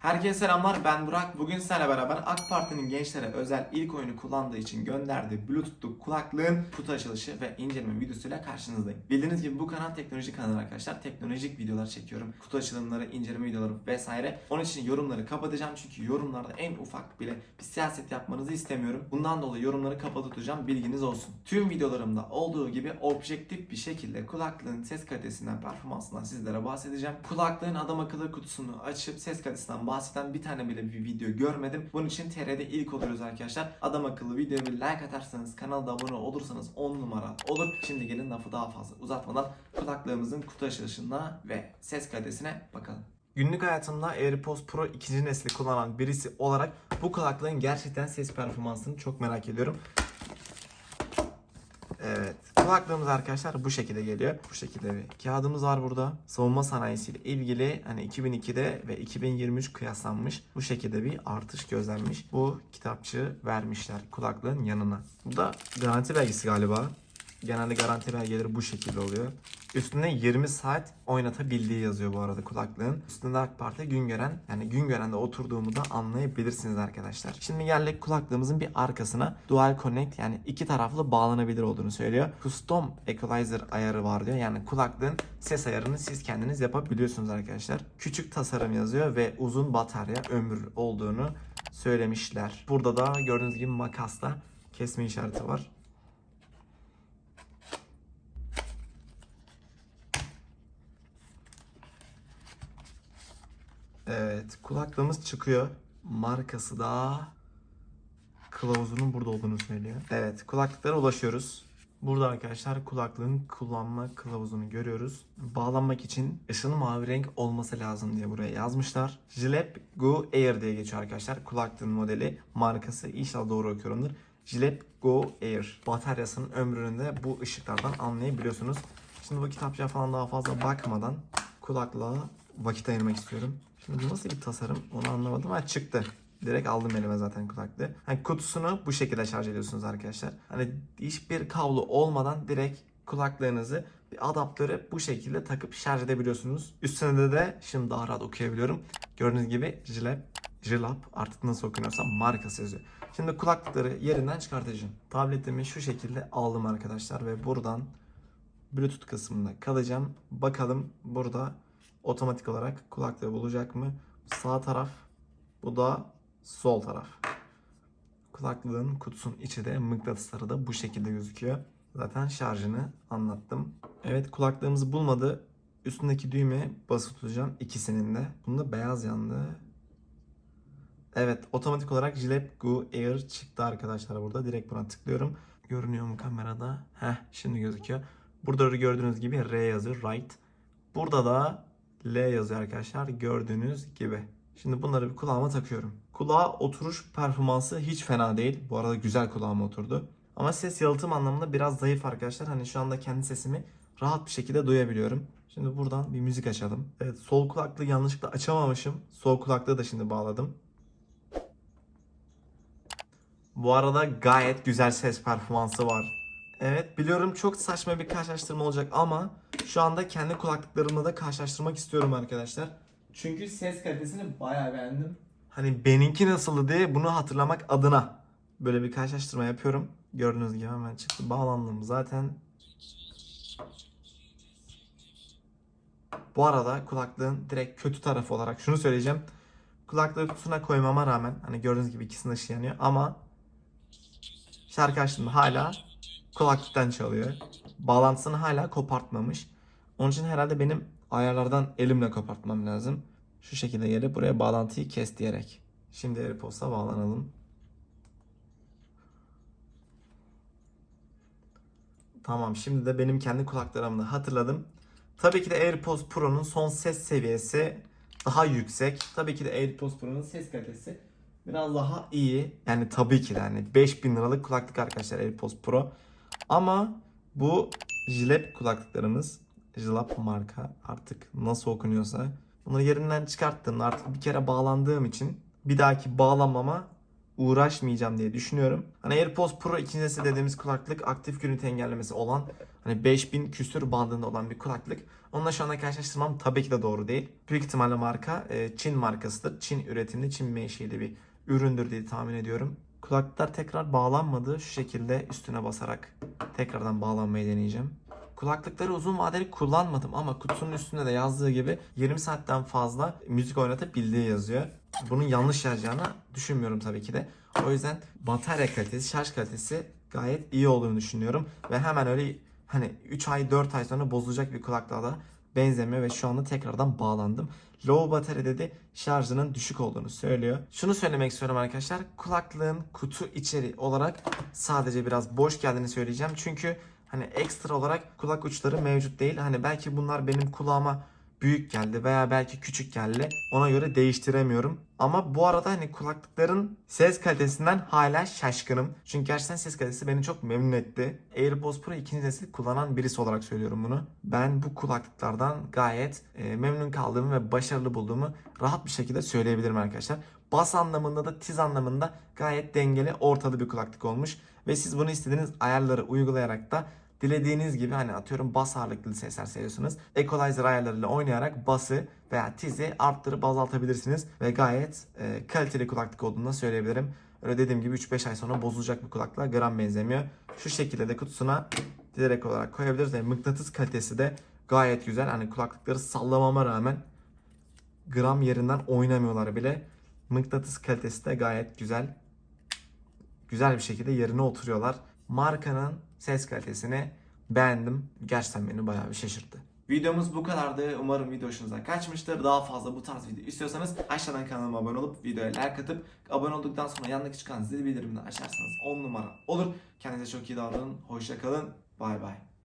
Herkese selamlar ben Burak. Bugün sizlerle beraber AK Parti'nin gençlere özel ilk oyunu kullandığı için gönderdiği Bluetooth'lu kulaklığın kutu açılışı ve inceleme videosuyla karşınızdayım. Bildiğiniz gibi bu kanal teknoloji kanalı arkadaşlar. Teknolojik videolar çekiyorum. Kutu açılımları, inceleme videoları vesaire. Onun için yorumları kapatacağım çünkü yorumlarda en ufak bile bir siyaset yapmanızı istemiyorum. Bundan dolayı yorumları kapalı tutacağım bilginiz olsun. Tüm videolarımda olduğu gibi objektif bir şekilde kulaklığın ses kalitesinden, performansından sizlere bahsedeceğim. Kulaklığın adam akıllı kutusunu açıp ses kalitesinden bahseden bir tane bile bir video görmedim. Bunun için TR'de ilk oluyoruz arkadaşlar. Adam akıllı videoya bir like atarsanız, kanalda abone olursanız 10 numara olur. Şimdi gelin lafı daha fazla uzatmadan kulaklığımızın kutu açılışına ve ses kalitesine bakalım. Günlük hayatımda AirPods Pro ikinci nesli kullanan birisi olarak bu kulaklığın gerçekten ses performansını çok merak ediyorum. Evet. Kulaklığımız arkadaşlar bu şekilde geliyor. Bu şekilde bir kağıdımız var burada. Savunma sanayisiyle ilgili hani 2002'de ve 2023 kıyaslanmış. Bu şekilde bir artış gözlenmiş. Bu kitapçığı vermişler kulaklığın yanına. Bu da garanti belgesi galiba. Genelde garanti belgeleri bu şekilde oluyor. Üstünde 20 saat oynatabildiği yazıyor bu arada kulaklığın. Üstünde AK Parti gün gören yani gün görende oturduğumu da anlayabilirsiniz arkadaşlar. Şimdi geldik kulaklığımızın bir arkasına Dual Connect yani iki taraflı bağlanabilir olduğunu söylüyor. Custom Equalizer ayarı var diyor. Yani kulaklığın ses ayarını siz kendiniz yapabiliyorsunuz arkadaşlar. Küçük tasarım yazıyor ve uzun batarya ömrü olduğunu söylemişler. Burada da gördüğünüz gibi makasla kesme işareti var. Evet, kulaklığımız çıkıyor. Markası da kılavuzunun burada olduğunu söylüyor. Evet, kulaklıklara ulaşıyoruz. Burada arkadaşlar kulaklığın kullanma kılavuzunu görüyoruz. Bağlanmak için ışın mavi renk olması lazım diye buraya yazmışlar. Gillette Go Air diye geçiyor arkadaşlar. Kulaklığın modeli, markası inşallah doğru okuyorumdur. Gillette Go Air. Bataryasının ömrünü de bu ışıklardan anlayabiliyorsunuz. Şimdi bu kitapçıya falan daha fazla bakmadan kulaklığa vakit ayırmak istiyorum. Şimdi bu nasıl bir tasarım onu anlamadım. Ha çıktı. Direkt aldım elime zaten kulaklığı. Hani kutusunu bu şekilde şarj ediyorsunuz arkadaşlar. Hani hiçbir kablo olmadan direkt kulaklığınızı bir adaptöre bu şekilde takıp şarj edebiliyorsunuz. Üstünde de şimdi daha rahat okuyabiliyorum. Gördüğünüz gibi Jilap, Jilap artık nasıl okunuyorsa markası yazıyor. Şimdi kulaklıkları yerinden çıkartacağım. Tabletimi şu şekilde aldım arkadaşlar ve buradan Bluetooth kısmında kalacağım. Bakalım burada otomatik olarak kulaklığı bulacak mı? Sağ taraf, bu da sol taraf. Kulaklığın kutusunun içi de mıknatısları da bu şekilde gözüküyor. Zaten şarjını anlattım. Evet kulaklığımızı bulmadı. Üstündeki düğmeye basılı tutacağım ikisinin de. Bunda beyaz yandı. Evet otomatik olarak Gillette Go Air çıktı arkadaşlar burada. Direkt buna tıklıyorum. Görünüyor mu kamerada? Heh şimdi gözüküyor. Burada da gördüğünüz gibi R yazıyor right. Burada da L yazıyor arkadaşlar gördüğünüz gibi. Şimdi bunları bir kulağıma takıyorum. Kulağa oturuş performansı hiç fena değil. Bu arada güzel kulağıma oturdu. Ama ses yalıtım anlamında biraz zayıf arkadaşlar. Hani şu anda kendi sesimi rahat bir şekilde duyabiliyorum. Şimdi buradan bir müzik açalım. Evet sol kulaklığı yanlışlıkla açamamışım. Sol kulaklığı da şimdi bağladım. Bu arada gayet güzel ses performansı var. Evet biliyorum çok saçma bir karşılaştırma olacak ama şu anda kendi kulaklıklarımla da karşılaştırmak istiyorum arkadaşlar. Çünkü ses kalitesini bayağı beğendim. Hani benimki nasıldı diye bunu hatırlamak adına böyle bir karşılaştırma yapıyorum. Gördüğünüz gibi hemen çıktı. Bağlandım zaten. Bu arada kulaklığın direkt kötü tarafı olarak şunu söyleyeceğim. Kulaklığı kutusuna koymama rağmen hani gördüğünüz gibi ikisinin ışığı yanıyor ama şarkı açtığımda hala kulaklıktan çalıyor. Bağlantısını hala kopartmamış. Onun için herhalde benim ayarlardan elimle kopartmam lazım. Şu şekilde gelip buraya bağlantıyı kes diyerek. Şimdi AirPods'a bağlanalım. Tamam şimdi de benim kendi kulaklarımı hatırladım. Tabii ki de AirPods Pro'nun son ses seviyesi daha yüksek. Tabii ki de AirPods Pro'nun ses kalitesi biraz daha iyi. Yani tabii ki de yani 5000 liralık kulaklık arkadaşlar AirPods Pro. Ama bu Jilep kulaklıklarımız Jilap marka artık nasıl okunuyorsa bunu yerinden çıkarttığımda artık bir kere bağlandığım için bir dahaki bağlanmama uğraşmayacağım diye düşünüyorum. Hani AirPods Pro ikincisi dediğimiz kulaklık aktif gürültü engellemesi olan hani 5000 küsür bandında olan bir kulaklık. Onunla şu anda karşılaştırmam tabii ki de doğru değil. Büyük ihtimalle marka e, Çin markasıdır. Çin üretimli, Çin menşeli bir üründür diye tahmin ediyorum. Kulaklıklar tekrar bağlanmadı. Şu şekilde üstüne basarak tekrardan bağlanmayı deneyeceğim. Kulaklıkları uzun vadeli kullanmadım ama kutunun üstünde de yazdığı gibi 20 saatten fazla müzik oynatabildiği yazıyor. Bunun yanlış yazacağını düşünmüyorum tabii ki de. O yüzden batarya kalitesi, şarj kalitesi gayet iyi olduğunu düşünüyorum. Ve hemen öyle hani 3 ay 4 ay sonra bozulacak bir kulaklığa da benzemiyor ve şu anda tekrardan bağlandım. Low batarya dedi şarjının düşük olduğunu söylüyor. Şunu söylemek istiyorum arkadaşlar. Kulaklığın kutu içeri olarak sadece biraz boş geldiğini söyleyeceğim. Çünkü hani ekstra olarak kulak uçları mevcut değil. Hani belki bunlar benim kulağıma büyük geldi veya belki küçük geldi. Ona göre değiştiremiyorum. Ama bu arada hani kulaklıkların ses kalitesinden hala şaşkınım. Çünkü gerçekten ses kalitesi beni çok memnun etti. AirPods Pro ikinci nesil kullanan birisi olarak söylüyorum bunu. Ben bu kulaklıklardan gayet e, memnun kaldığımı ve başarılı bulduğumu rahat bir şekilde söyleyebilirim arkadaşlar. Bas anlamında da tiz anlamında gayet dengeli ortada bir kulaklık olmuş. Ve siz bunu istediğiniz ayarları uygulayarak da dilediğiniz gibi hani atıyorum bas ağırlıklı sesler seviyorsunuz. Equalizer ayarlarıyla oynayarak bası veya tizi arttırıp azaltabilirsiniz. Ve gayet e, kaliteli kulaklık olduğunu da söyleyebilirim. Öyle dediğim gibi 3-5 ay sonra bozulacak bir kulaklığa gram benzemiyor. Şu şekilde de kutusuna direkt olarak koyabiliriz. Ve mıknatıs kalitesi de gayet güzel. Hani kulaklıkları sallamama rağmen gram yerinden oynamıyorlar bile. Mıknatıs kalitesi de gayet güzel. Güzel bir şekilde yerine oturuyorlar. Markanın ses kalitesini beğendim. Gerçekten beni bayağı bir şaşırttı. Videomuz bu kadardı. Umarım video hoşunuza kaçmıştır. Daha fazla bu tarz video istiyorsanız aşağıdan kanalıma abone olup videoya like atıp abone olduktan sonra yanındaki çıkan zil bildirimini açarsanız 10 numara olur. Kendinize çok iyi davranın. Hoşça kalın. Bay bay.